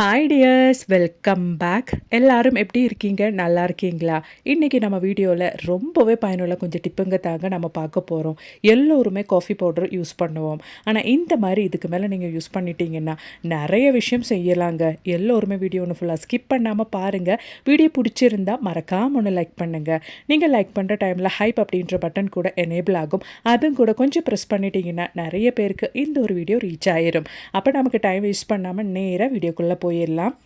Hi tears welcome back எல்லாரும் எப்படி இருக்கீங்க? நல்லா இருக்கீங்களா? இன்றைக்கி நம்ம வீடியோவில் ரொம்பவே பயனுள்ள கொஞ்சம் டிப்புங்க தாங்க நம்ம பார்க்க போகிறோம் எல்லோருமே காஃபி பவுடர் யூஸ் பண்ணுவோம். ஆனால் இந்த மாதிரி இதுக்கு மேலே நீங்கள் யூஸ் பண்ணிட்டீங்கன்னா நிறைய விஷயம் செய்யலாங்க. எல்லோருமே வீடியோ ஒன்று ஃபுல்லாக ஸ்கிப் பண்ணாமல் பாருங்கள் வீடியோ பிடிச்சிருந்தா மறக்காமல் ஒன்று லைக் பண்ணுங்கள் நீங்கள் லைக் பண்ணுற டைமில் ஹைப் அப்படின்ற பட்டன் கூட எனேபிள் ஆகும். அதுவும் கூட கொஞ்சம் ப்ரெஸ் பண்ணிட்டீங்கன்னா நிறைய பேருக்கு இந்த ஒரு வீடியோ ரீச் ஆயிரும். அப்போ நமக்கு டைம் வேஸ்ட் பண்ணாமல் நேராக வீடியோக்குள்ளே போயிடலாம்.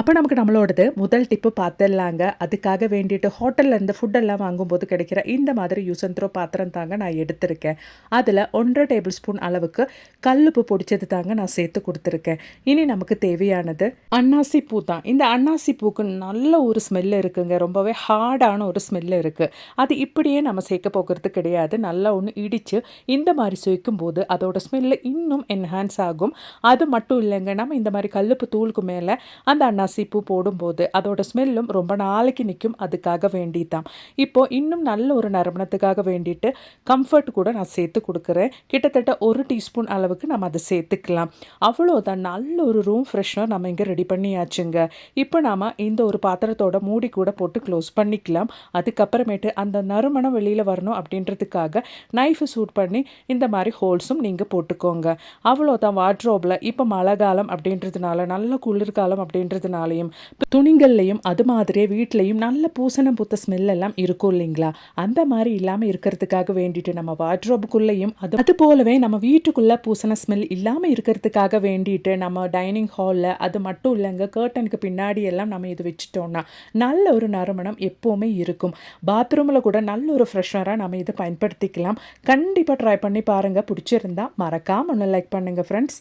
அப்போ நமக்கு நம்மளோடது முதல் டிப்பு பார்த்துடலாங்க அதுக்காக வேண்டிட்டு ஹோட்டல்லேருந்து ஃபுட்டெல்லாம் வாங்கும்போது கிடைக்கிற இந்த மாதிரி யூஸ் அண்ட் த்ரோ பாத்திரம் தாங்க நான் எடுத்திருக்கேன். அதில் ஒன்றரை டேபிள் ஸ்பூன் அளவுக்கு கல்லுப்பு பொடிச்சது தாங்க நான் சேர்த்து கொடுத்துருக்கேன். இனி நமக்கு தேவையானது அன்னாசி பூ தான். இந்த அன்னாசி பூக்கு நல்ல ஒரு ஸ்மெல் இருக்குங்க. ரொம்பவே ஹார்டான ஒரு ஸ்மெல் இருக்குது அது இப்படியே நம்ம சேர்க்க போகிறது கிடையாது. நல்லா ஒன்று இடித்து இந்த மாதிரி சேர்க்கும் போது அதோட ஸ்மெல்லு இன்னும் என்ஹான்ஸ் ஆகும். அது மட்டும் இல்லைங்க. நம்ம இந்த மாதிரி கல்லுப்பு தூளுக்கு மேலே அந்த அண்ணா நசிப்பு போடும்போது அதோட ஸ்மெல்லும் ரொம்ப நாளைக்கு நிற்கும் அதுக்காக வேண்டி தான் இப்போது இன்னும் நல்ல ஒரு நறுமணத்துக்காக வேண்டிட்டு கம்ஃபர்ட் கூட நான் சேர்த்து கொடுக்குறேன். கிட்டத்தட்ட ஒரு டீஸ்பூன் அளவுக்கு நம்ம அதை சேர்த்துக்கலாம். அவ்வளோதான் நல்ல ஒரு ரூம் ஃப்ரெஷ்னர் நம்ம இங்கே ரெடி பண்ணியாச்சுங்க. இப்போ நாம் இந்த ஒரு பாத்திரத்தோட மூடி கூட போட்டு க்ளோஸ் பண்ணிக்கலாம். அதுக்கப்புறமேட்டு அந்த நறுமணம் வெளியில் வரணும் அப்படின்றதுக்காக நைஃபை சூட் பண்ணி இந்த மாதிரி ஹோல்ஸும் நீங்கள் போட்டுக்கோங்க. அவ்வளோதான் வாட்ரோப்பில் இப்போ மழை காலம் அப்படின்றதுனால நல்ல குளிர்காலம் அப்படின்றதுனால இருக்கிறதுனாலையும் துணிகள்லையும் அது மாதிரியே வீட்லேயும் நல்ல பூசணம் பூத்த ஸ்மெல் எல்லாம் இருக்கும் இல்லைங்களா? அந்த மாதிரி இல்லாமல் இருக்கிறதுக்காக வேண்டிட்டு நம்ம வாட்ரோபுக்குள்ளேயும் அது அது போலவே நம்ம வீட்டுக்குள்ளே பூசண ஸ்மெல் இல்லாமல் இருக்கிறதுக்காக வேண்டிட்டு நம்ம டைனிங் ஹாலில் அது மட்டும் இல்லைங்க கேர்டனுக்கு பின்னாடி எல்லாம் நம்ம இது வச்சுட்டோம்னா நல்ல ஒரு நறுமணம் எப்போவுமே இருக்கும். பாத்ரூமில் கூட நல்ல ஒரு ஃப்ரெஷ்னராக நம்ம இதை பயன்படுத்திக்கலாம். கண்டிப்பாக ட்ரை பண்ணி பாருங்கள் பிடிச்சிருந்தா மறக்காமல் ஒன்று லைக் பண்ணுங்கள் ஃப்ரெண்ட்ஸ்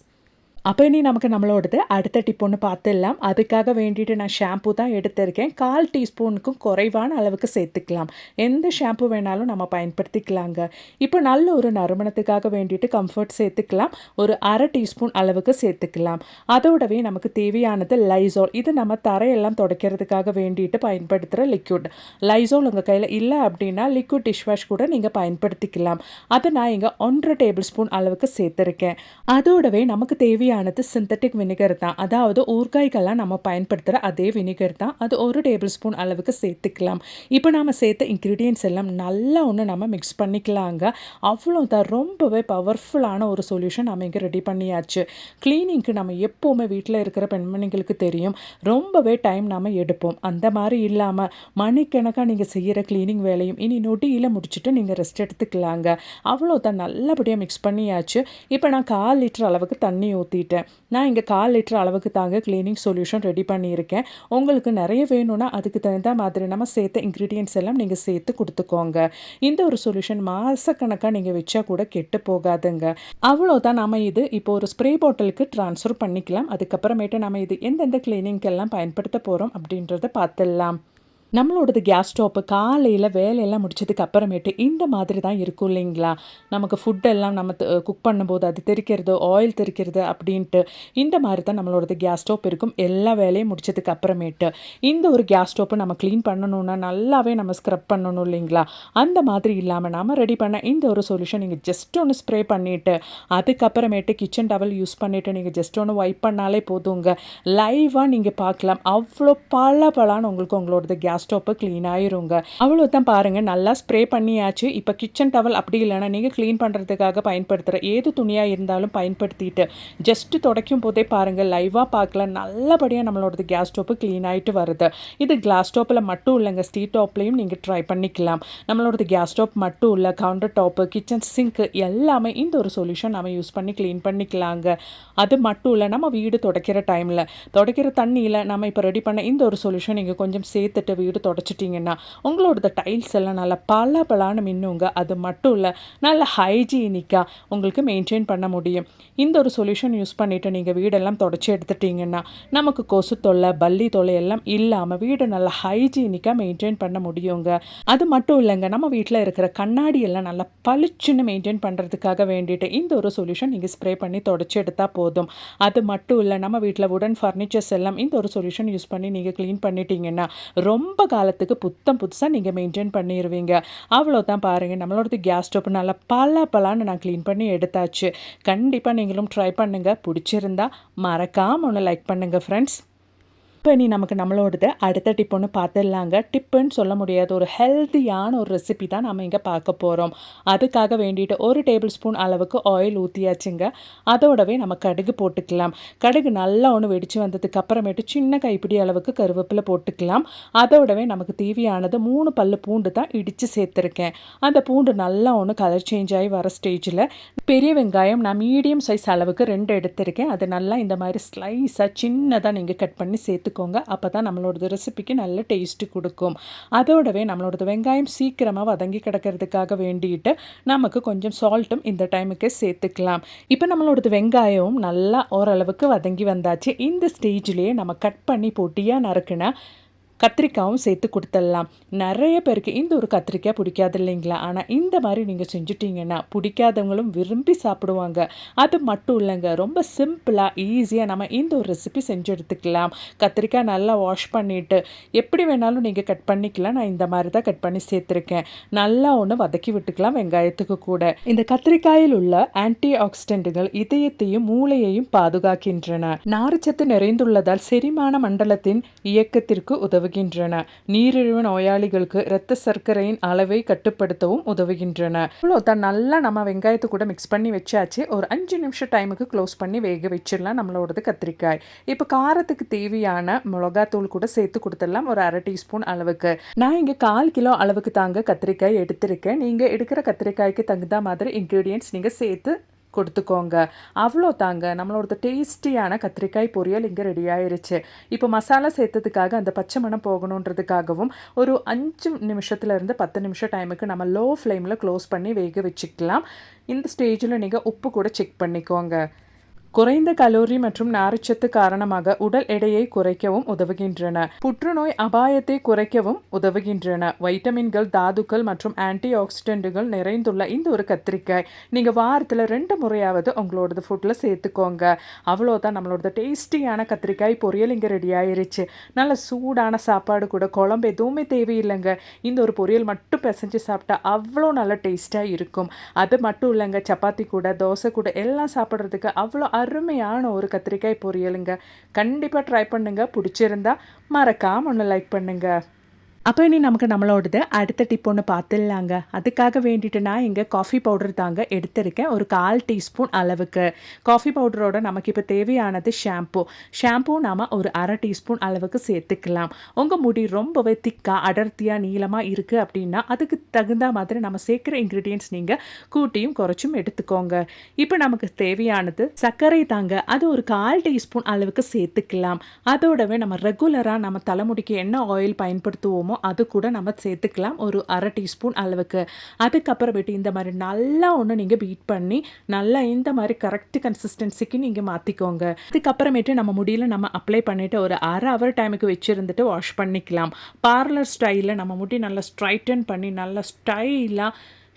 அப்போ இனி நமக்கு நம்மளோடது அடுத்த டிப் ஒன்று பார்த்துடலாம். அதுக்காக வேண்டிட்டு நான் ஷாம்பு தான் எடுத்திருக்கேன். கால் டீஸ்பூனுக்கும் குறைவான அளவுக்கு சேர்த்துக்கலாம். எந்த ஷாம்பு வேணாலும் நம்ம பயன்படுத்திக்கலாங்க. இப்போ நல்ல ஒரு நறுமணத்துக்காக வேண்டிட்டு கம்ஃபர்ட் சேர்த்துக்கலாம். ஒரு அரை டீஸ்பூன் அளவுக்கு சேர்த்துக்கலாம். அதோடவே நமக்கு தேவையானது லைசோல் இது நம்ம தரையெல்லாம் துடைக்கிறதுக்காக வேண்டிட்டு பயன்படுத்துகிற லிக்யூட் லைசோல் உங்கள் கையில் இல்லை அப்படின்னா லிக்விட் டிஷ் வாஷ் கூட நீங்கள் பயன்படுத்திக்கலாம். அதை நான் இங்கே ஒன்றரை டேபிள் ஸ்பூன் அளவுக்கு சேர்த்துருக்கேன். அதோடவே நமக்கு தேவையான தேவையானது சிந்தட்டிக் வினிகர் தான். அதாவது ஊறுகாய்கள்லாம் நம்ம பயன்படுத்துகிற அதே வினிகர் தான். அது ஒரு டேபிள் ஸ்பூன் அளவுக்கு சேர்த்துக்கலாம். இப்போ நாம் சேர்த்த இன்க்ரீடியன்ஸ் எல்லாம் நல்லா ஒன்று நம்ம மிக்ஸ் பண்ணிக்கலாங்க. அவ்வளோ தான். ரொம்பவே பவர்ஃபுல்லான ஒரு சொல்யூஷன் நம்ம இங்கே ரெடி பண்ணியாச்சு. க்ளீனிங்க்கு நம்ம எப்போவுமே வீட்டில் இருக்கிற பெண்மணிகளுக்கு தெரியும். ரொம்பவே டைம் நாம் எடுப்போம். அந்த மாதிரி இல்லாமல் மணிக்கணக்காக நீங்கள் செய்கிற க்ளீனிங் வேலையும் இனி நொடியில் முடிச்சுட்டு நீங்கள் ரெஸ்ட் எடுத்துக்கலாங்க. அவ்வளோ தான். நல்லபடியாக மிக்ஸ் பண்ணியாச்சு. இப்போ நான் கால் லிட்டர் அளவுக்கு தண்ணி ஊற்றி சொல்லிட்டேன். நான் இங்கே கால் லிட்டர் அளவுக்கு தாங்க க்ளீனிங் சொல்யூஷன் ரெடி பண்ணியிருக்கேன். உங்களுக்கு நிறைய வேணும்னா அதுக்கு தகுந்த மாதிரி நம்ம சேர்த்த இன்க்ரீடியன்ஸ் எல்லாம் நீங்கள் சேர்த்து கொடுத்துக்கோங்க. இந்த ஒரு சொல்யூஷன் மாதக்கணக்காக நீங்கள் வச்சா கூட கெட்டு போகாதுங்க. அவ்வளோதான் நம்ம இது இப்போ ஒரு ஸ்ப்ரே பாட்டிலுக்கு ட்ரான்ஸ்ஃபர் பண்ணிக்கலாம். அதுக்கப்புறமேட்டு நம்ம இது எந்தெந்த கிளீனிங்கெல்லாம் பயன்படுத்த போகிறோம் அப்படின்றத பார்த்துடலாம். நம்மளோடது கேஸ் ஸ்டோப்பு காலையில் வேலையெல்லாம் முடிச்சதுக்கு அப்புறமேட்டு இந்த மாதிரி தான் இருக்கும் இல்லைங்களா? நமக்கு ஃபுட்டெல்லாம் நம்ம குக் பண்ணும்போது அது தெரிக்கிறது ஆயில் தெரிக்கிறது அப்படின்ட்டு இந்த மாதிரி தான் நம்மளோடது கேஸ் ஸ்டோப் இருக்கும். எல்லா வேலையும் முடிச்சதுக்கு அப்புறமேட்டு இந்த ஒரு கேஸ் ஸ்டோப்பை நம்ம க்ளீன் பண்ணணுன்னா நல்லாவே நம்ம ஸ்க்ரப் பண்ணணும் இல்லைங்களா? அந்த மாதிரி இல்லாமல் நாம் ரெடி பண்ண இந்த ஒரு சொல்யூஷன் நீங்கள் ஜஸ்ட் ஒன்று ஸ்ப்ரே பண்ணிவிட்டு அதுக்கப்புறமேட்டு கிச்சன் டவல் யூஸ் பண்ணிவிட்டு நீங்கள் ஜஸ்ட் ஒன்று வைப் பண்ணாலே போதுங்க. லைவாக நீங்கள் பார்க்கலாம். அவ்வளோ பல பலான்னு உங்களுக்கு உங்களோடது கேஸ் ஸ்டோப்பு க்ளீன் ஆயிருங்க. அவ்வளோ தான் பாருங்கள் நல்லா ஸ்ப்ரே பண்ணியாச்சு. இப்போ கிச்சன் டவல் அப்படி இல்லைன்னா நீங்கள் க்ளீன் பண்ணுறதுக்காக பயன்படுத்துகிற ஏது துணியாக இருந்தாலும் பயன்படுத்திட்டு ஜஸ்ட்டு துடைக்கும் போதே பாருங்கள் லைவாக பார்க்கல நல்லபடியாக நம்மளோடது கேஸ் ஸ்டோப்பு க்ளீன் ஆகிட்டு வருது. இது கிளாஸ் ஸ்டோப்பில் மட்டும் இல்லைங்க ஸ்டீ டாப்லேயும் நீங்கள் ட்ரை பண்ணிக்கலாம். நம்மளோடது கேஸ் ஸ்டோப் மட்டும் இல்லை கவுண்டர் டாப்பு கிச்சன் சிங்க்கு எல்லாமே இந்த ஒரு சொல்யூஷன் நம்ம யூஸ் பண்ணி க்ளீன் பண்ணிக்கலாங்க. அது மட்டும் இல்லை நம்ம வீடு துடைக்கிற டைமில் துடைக்கிற தண்ணியில் நம்ம இப்போ ரெடி பண்ண இந்த ஒரு சொல்யூஷன் நீங்கள் கொஞ்சம் சேர்த்துட்டு வீடு போட்டு தொடச்சிட்டிங்கன்னா உங்களோட டைல்ஸ் எல்லாம் நல்லா பல பலான மின்னுங்க. அது மட்டும் இல்லை நல்ல ஹைஜீனிக்காக உங்களுக்கு மெயின்டைன் பண்ண முடியும். இந்த ஒரு சொல்யூஷன் யூஸ் பண்ணிவிட்டு நீங்கள் வீடெல்லாம் தொடச்சி எடுத்துட்டிங்கன்னா நமக்கு கொசு தொல்லை பல்லி தொல்லை எல்லாம் இல்லாமல் வீடை நல்லா ஹைஜீனிக்காக மெயின்டைன் பண்ண முடியுங்க. அது மட்டும் இல்லைங்க நம்ம வீட்டில் இருக்கிற கண்ணாடி எல்லாம் நல்லா பளிச்சுன்னு மெயின்டைன் பண்ணுறதுக்காக வேண்டிட்டு இந்த ஒரு சொல்யூஷன் நீங்கள் ஸ்ப்ரே பண்ணி தொடச்சி எடுத்தால் போதும். அது மட்டும் இல்லை நம்ம வீட்டில் உடன் ஃபர்னிச்சர்ஸ் எல்லாம் இந்த ஒரு சொல்யூஷன் யூஸ் பண்ணி நீங்கள் க்ளீன் பண்ணிட்டீங்கன்னா ரொம்ப காலத்துக்கு புத்தம் புதுசாக நீங்கள் மெயின்டைன் பண்ணிடுவீங்க அவ்வளோ தான் பாருங்கள் நம்மளோடது கேஸ் ஸ்டவ் நல்லா பல பலான்னு நான் க்ளீன் பண்ணி எடுத்தாச்சு. கண்டிப்பாக நீங்களும் ட்ரை பண்ணுங்கள் பிடிச்சிருந்தா மறக்காமல் ஒன்று லைக் பண்ணுங்கள் ஃப்ரெண்ட்ஸ் இப்போ நீ நமக்கு நம்மளோடது அடுத்த டிப் ஒன்று பார்த்துடலாங்க டிப்புன்னு சொல்ல முடியாது ஒரு ஹெல்த்தியான ஒரு ரெசிபி தான் நம்ம இங்கே பார்க்க போகிறோம் அதுக்காக வேண்டிட்டு ஒரு டேபிள் ஸ்பூன் அளவுக்கு ஆயில் ஊற்றியாச்சுங்க அதோடவே நம்ம கடுகு போட்டுக்கலாம். கடுகு நல்லா ஒன்று வெடித்து வந்ததுக்கு அப்புறமேட்டு சின்ன கைப்பிடி அளவுக்கு கருவேப்பிலை போட்டுக்கலாம். அதோடவே நமக்கு தேவையானது மூணு பல்லு பூண்டு தான் இடித்து சேர்த்துருக்கேன். அந்த பூண்டு நல்லா ஒன்று கலர் சேஞ்ச் ஆகி வர ஸ்டேஜில் பெரிய வெங்காயம் நான் மீடியம் சைஸ் அளவுக்கு ரெண்டு எடுத்திருக்கேன். அது நல்லா இந்த மாதிரி ஸ்லைஸாக சின்னதாக நீங்கள் கட் பண்ணி சேர்த்துக்கோங்க அப்போ தான் நம்மளோடது ரெசிபிக்கு நல்ல டேஸ்ட்டு கொடுக்கும். அதோடவே நம்மளோடது வெங்காயம் சீக்கிரமாக வதங்கி கிடக்கிறதுக்காக வேண்டிட்டு நமக்கு கொஞ்சம் சால்ட்டும் இந்த டைமுக்கு சேர்த்துக்கலாம். இப்போ நம்மளோடது வெங்காயமும் நல்லா ஓரளவுக்கு வதங்கி வந்தாச்சு. இந்த ஸ்டேஜ்லேயே நம்ம கட் பண்ணி போட்டியாக நறுக்குனா கத்திரிக்காயும் சேர்த்து கொடுத்துடலாம். நிறைய பேருக்கு இந்த ஒரு கத்திரிக்காய் பிடிக்காது இல்லைங்களா? ஆனால் இந்த மாதிரி நீங்கள் செஞ்சுட்டிங்கன்னா பிடிக்காதவங்களும் விரும்பி சாப்பிடுவாங்க. அது மட்டும் இல்லைங்க ரொம்ப சிம்பிளாக ஈஸியாக நம்ம இந்த ஒரு ரெசிபி செஞ்சு எடுத்துக்கலாம். கத்திரிக்காய் நல்லா வாஷ் பண்ணிவிட்டு எப்படி வேணாலும் நீங்கள் கட் பண்ணிக்கலாம். நான் இந்த மாதிரி தான் கட் பண்ணி சேர்த்துருக்கேன். நல்லா ஒன்று வதக்கி விட்டுக்கலாம் வெங்காயத்துக்கு கூட. இந்த கத்திரிக்காயில் உள்ள ஆன்டி ஆக்சிடென்ட்டுகள் இதயத்தையும் மூளையையும் பாதுகாக்கின்றன. நார்ச்சத்து நிறைந்துள்ளதால் செரிமான மண்டலத்தின் இயக்கத்திற்கு உதவு உதவுகின்றன. நீரிழிவு நோயாளிகளுக்கு இரத்த சர்க்கரையின் அளவை கட்டுப்படுத்தவும் உதவுகின்றன. தான் நல்லா நம்ம வெங்காயத்தை கூட மிக்ஸ் பண்ணி வச்சாச்சு. ஒரு அஞ்சு நிமிஷம் டைமுக்கு க்ளோஸ் பண்ணி வேக வச்சிடலாம் நம்மளோடது கத்திரிக்காய். இப்போ காரத்துக்கு தேவையான மிளகாத்தூள் கூட சேர்த்து கொடுத்துடலாம் ஒரு அரை டீஸ்பூன் அளவுக்கு. நான் இங்கே கால் கிலோ அளவுக்கு தாங்க கத்திரிக்காய் எடுத்திருக்கேன். நீங்கள் எடுக்கிற கத்திரிக்காய்க்கு தகுந்த மாதிரி இன்க்ரீடியன்ட்ஸ் நீங்கள் சேர்த்து கொடுத்துக்கோங்க. அவ்வளோ தாங்க. நம்மளோட டேஸ்டியான கத்திரிக்காய் பொரியல் இங்கே ரெடி ஆயிருச்சு. இப்போ மசாலா சேர்த்ததுக்காக அந்த பச்சை மணம் போகணுன்றதுக்காகவும் ஒரு அஞ்சு நிமிஷத்துலேருந்து பத்து நிமிஷம் டைமுக்கு நம்ம லோ ஃப்ளேமில் க்ளோஸ் பண்ணி வேக வச்சுக்கலாம். இந்த ஸ்டேஜில் நீங்கள் உப்பு கூட செக் பண்ணிக்கோங்க. குறைந்த கலோரி மற்றும் நாரிச்சத்து காரணமாக உடல் எடையை குறைக்கவும் உதவுகின்றன. புற்றுநோய் அபாயத்தை குறைக்கவும் உதவுகின்றன. வைட்டமின்கள் தாதுக்கள் மற்றும் ஆன்டி ஆக்சிடென்ட்டுகள் நிறைந்துள்ள இந்த ஒரு கத்திரிக்காய் நீங்கள் வாரத்தில் ரெண்டு முறையாவது உங்களோடது ஃபுட்டில் சேர்த்துக்கோங்க. அவ்வளோதான் நம்மளோட டேஸ்டியான கத்திரிக்காய் பொரியல் இங்கே ரெடி ஆயிருச்சு. நல்ல சூடான சாப்பாடு கூட குழம்பு எதுவுமே தேவையில்லைங்க. இந்த ஒரு பொரியல் மட்டும் பிசைஞ்சு சாப்பிட்டா அவ்வளோ நல்ல டேஸ்ட்டாக இருக்கும். அது மட்டும் இல்லைங்க சப்பாத்தி கூட தோசை கூட எல்லாம் சாப்பிட்றதுக்கு அவ்வளோ அருமையான ஒரு கத்திரிக்காய் பொரியலுங்க. கண்டிப்பாக ட்ரை பண்ணுங்கள் பிடிச்சிருந்தா மறக்காமல் ஒன்று லைக் பண்ணுங்கள் அப்போ இனி நமக்கு நம்மளோடது அடுத்த டிப் ஒன்று பார்த்துடலாங்க அதுக்காக வேண்டிட்டு நான் இங்கே காஃபி பவுடர் தாங்க எடுத்திருக்கேன். ஒரு கால் டீஸ்பூன் அளவுக்கு. காஃபி பவுடரோட நமக்கு இப்போ தேவையானது ஷாம்பூ ஷாம்பூ நாம் ஒரு அரை டீஸ்பூன் அளவுக்கு சேர்த்துக்கலாம். உங்கள் முடி ரொம்பவே திக்காக அடர்த்தியாக நீளமாக இருக்குது அப்படின்னா அதுக்கு தகுந்த மாதிரி நம்ம சேர்க்குற இன்க்ரீடியன்ஸ் நீங்கள் கூட்டியும் குறைச்சும் எடுத்துக்கோங்க. இப்போ நமக்கு தேவையானது சர்க்கரை தாங்க. அது ஒரு கால் டீஸ்பூன் அளவுக்கு சேர்த்துக்கலாம். அதோடவே நம்ம ரெகுலராக நம்ம தலைமுடிக்கு என்ன ஆயில் பயன்படுத்துவோமோ அது கூட நம்ம சேர்த்துக்கலாம். ஒரு அரை டீஸ்பூன் அளவுக்கு. அதுக்கப்புறமேட்டு இந்த மாதிரி நல்லா ஒன்று நீங்கள் பீட் பண்ணி நல்லா இந்த மாதிரி கரெக்ட் கன்சிஸ்டன்சிக்கு நீங்கள் மாற்றிக்கோங்க அதுக்கப்புறமேட்டு நம்ம முடியல நம்ம அப்ளை பண்ணிவிட்டு ஒரு அரை ஹவர் டைமுக்கு வச்சுருந்துட்டு வாஷ் பண்ணிக்கலாம். பார்லர் ஸ்டைலில் நம்ம முடி நல்லா ஸ்ட்ரைட்டன் பண்ணி நல்லா ஸ்டைலாக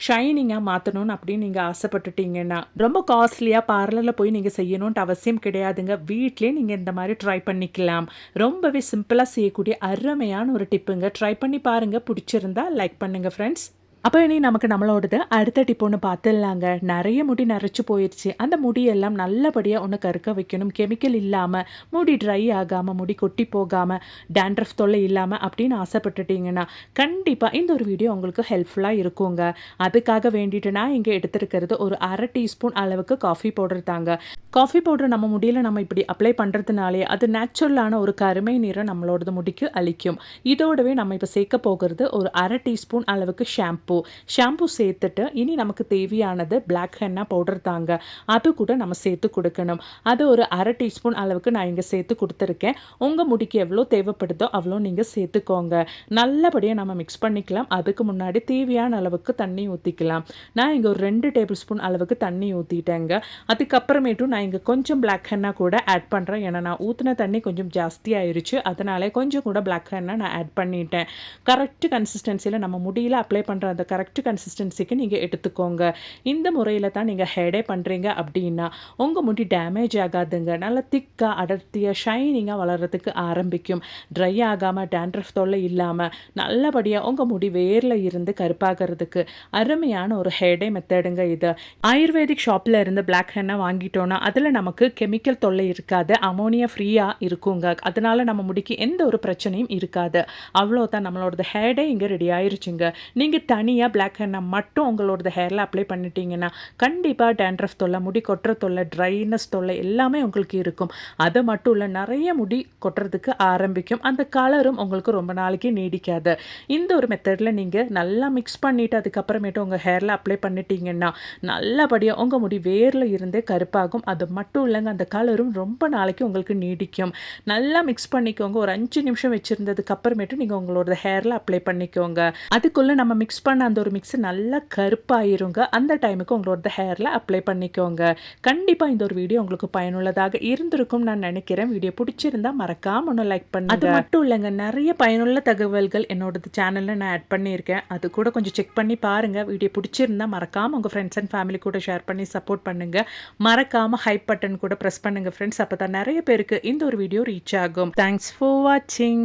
ஷைனிங்காக மாற்றணும்னு அப்படின்னு நீங்கள் ஆசைப்பட்டுட்டீங்கன்னா ரொம்ப காஸ்ட்லியாக பார்லரில் போய் நீங்கள் செய்யணுன்ட்டு அவசியம் கிடையாதுங்க. வீட்லேயே நீங்கள் இந்த மாதிரி ட்ரை பண்ணிக்கலாம். ரொம்பவே சிம்பிளாக செய்யக்கூடிய அருமையான ஒரு டிப்புங்க ட்ரை பண்ணி பாருங்கள் பிடிச்சிருந்தா லைக் பண்ணுங்கள் ஃப்ரெண்ட்ஸ் அப்போ இனி நமக்கு நம்மளோடது அடுத்த டிப் ஒன்று பார்த்துடலாங்க நிறைய முடி நரைச்சி போயிடுச்சு அந்த முடியெல்லாம் நல்லபடியாக ஒன்று கருக்க வைக்கணும். கெமிக்கல் இல்லாமல் முடி ட்ரை ஆகாமல் முடி கொட்டி போகாமல் டேண்ட்ரஃப் தொல்லை இல்லாமல் அப்படின்னு ஆசைப்பட்டுட்டீங்கன்னா கண்டிப்பாக இந்த ஒரு வீடியோ உங்களுக்கு ஹெல்ப்ஃபுல்லாக இருக்குங்க. அதுக்காக வேண்டிட்டு நான் இங்கே எடுத்துருக்கிறது ஒரு அரை டீஸ்பூன் அளவுக்கு காஃபி பவுடர் தாங்க. காஃபி பவுடர் நம்ம முடியில் நம்ம இப்படி அப்ளை பண்ணுறதுனாலே அது நேச்சுரலான ஒரு கருமை நிறம் நம்மளோடது முடிக்கு அளிக்கும். இதோடவே நம்ம இப்போ சேர்க்க போகிறது ஒரு அரை டீஸ்பூன் அளவுக்கு ஷாம்பு ஷாம்பு சேர்த்துட்டு இனி நமக்கு தேவையானது பிளாக் ஹென்னா பவுடர் தாங்க. அது கூட நம்ம சேர்த்து கொடுக்கணும். அது ஒரு அரை டீஸ்பூன் அளவுக்கு நான் இங்கே சேர்த்து கொடுத்துருக்கேன். உங்கள் முடிக்கு எவ்வளோ தேவைப்படுதோ அவ்வளோ நீங்கள் சேர்த்துக்கோங்க. நல்லபடியாக நம்ம மிக்ஸ் பண்ணிக்கலாம். அதுக்கு முன்னாடி தேவையான அளவுக்கு தண்ணி ஊற்றிக்கலாம் நான் இங்கே ஒரு ரெண்டு டேபிள் ஸ்பூன் அளவுக்கு தண்ணி ஊற்றிட்டேங்க அதுக்கப்புறமேட்டும் நான் இங்கே கொஞ்சம் பிளாக் ஹென்னா கூட ஆட் பண்ணுறேன் ஏன்னா நான் ஊற்றின தண்ணி கொஞ்சம் ஜாஸ்தியாயிருச்சு அதனால் அதனால கொஞ்சம் கூட பிளாக் ஹென்னா நான் ஆட் பண்ணிட்டேன். கரெக்ட் கன்சிஸ்டன்சியில் நம்ம முடியல அப்ளை பண்ணுற அந்த கரெக்ட் கன்சிஸ்டன்சிக்கு நீங்கள் எடுத்துக்கோங்க. இந்த முறையில் தான் நீங்கள் ஹேடே பண்ணுறீங்க அப்படின்னா உங்கள் முடி டேமேஜ் ஆகாதுங்க. நல்லா திக்காக அடர்த்தியாக ஷைனிங்காக வளர்கிறதுக்கு ஆரம்பிக்கும். ட்ரை ஆகாமல் டேண்ட்ரஃப் தொல்லை இல்லாமல் நல்லபடியாக உங்கள் முடி வேரில் இருந்து கருப்பாகிறதுக்கு அருமையான ஒரு ஹேடே மெத்தடுங்க இது. ஆயுர்வேதிக் ஷாப்பில் இருந்து பிளாக் ஹென்னை வாங்கிட்டோன்னா அதில் நமக்கு கெமிக்கல் தொல்லை இருக்காது. அமோனியா ஃப்ரீயாக இருக்குங்க. அதனால நம்ம முடிக்கு எந்த ஒரு பிரச்சனையும் இருக்காது. அவ்வளோதான் நம்மளோட ஹேடே இங்கே ரெடி ஆயிருச்சுங்க. நீங்கள் தனியாக பிளாக் ஹென்னா மட்டும் உங்களோட ஹேரில் அப்ளை பண்ணிட்டீங்கன்னா கண்டிப்பாக டேண்ட்ரஃப் தொல்லை முடி கொட்டுற தொல்லை ட்ரைனஸ் தொல்லை எல்லாமே உங்களுக்கு இருக்கும். அது மட்டும் இல்லை நிறைய முடி கொட்டுறதுக்கு ஆரம்பிக்கும். அந்த கலரும் உங்களுக்கு ரொம்ப நாளைக்கு நீடிக்காது. இந்த ஒரு மெத்தடில் நீங்கள் நல்லா மிக்ஸ் பண்ணிவிட்டு அதுக்கப்புறமேட்டு உங்கள் ஹேரில் அப்ளை பண்ணிட்டீங்கன்னா நல்லபடியாக உங்கள் முடி வேரில் இருந்தே கருப்பாகும். அது மட்டும் இல்லைங்க அந்த கலரும் ரொம்ப நாளைக்கு உங்களுக்கு நீடிக்கும். நல்லா மிக்ஸ் பண்ணிக்கோங்க. ஒரு அஞ்சு நிமிஷம் வச்சுருந்ததுக்கு அப்புறமேட்டு நீங்கள் உங்களோட ஹேரில் அப்ளை பண்ணிக்கோங்க. அதுக்குள்ளே நம்ம மிக்ஸ் பண்ண அந்த ஒரு மிக்ஸ் நல்லா கருப்பாயிருங்க. அந்த டைமுக்கு உங்களோட ஹேரில் அப்ளை பண்ணிக்கோங்க. கண்டிப்பாக இந்த ஒரு வீடியோ உங்களுக்கு பயனுள்ளதாக இருந்திருக்கும் நான் நினைக்கிறேன். வீடியோ பிடிச்சிருந்தா மறக்காம ஒன்று லைக் பண்ணுங்க. அது மட்டும் இல்லைங்க நிறைய பயனுள்ள தகவல்கள் என்னோட சேனலில் நான் ஆட் பண்ணியிருக்கேன். அது கூட கொஞ்சம் செக் பண்ணி பாருங்கள் வீடியோ பிடிச்சிருந்தா மறக்காமல் உங்கள் ஃப்ரெண்ட்ஸ் அண்ட் ஃபேமிலி கூட ஷேர் பண்ணி சப்போர்ட் பண்ணுங்கள் மறக்காமல் ஹைப் பட்டன் கூட ப்ரெஸ் பண்ணுங்கள் ஃப்ரெண்ட்ஸ் அப்போ தான் நிறைய பேருக்கு இந்த ஒரு வீடியோ ரீச் ஆகும். தேங்க்ஸ் ஃபார் வாட்சிங்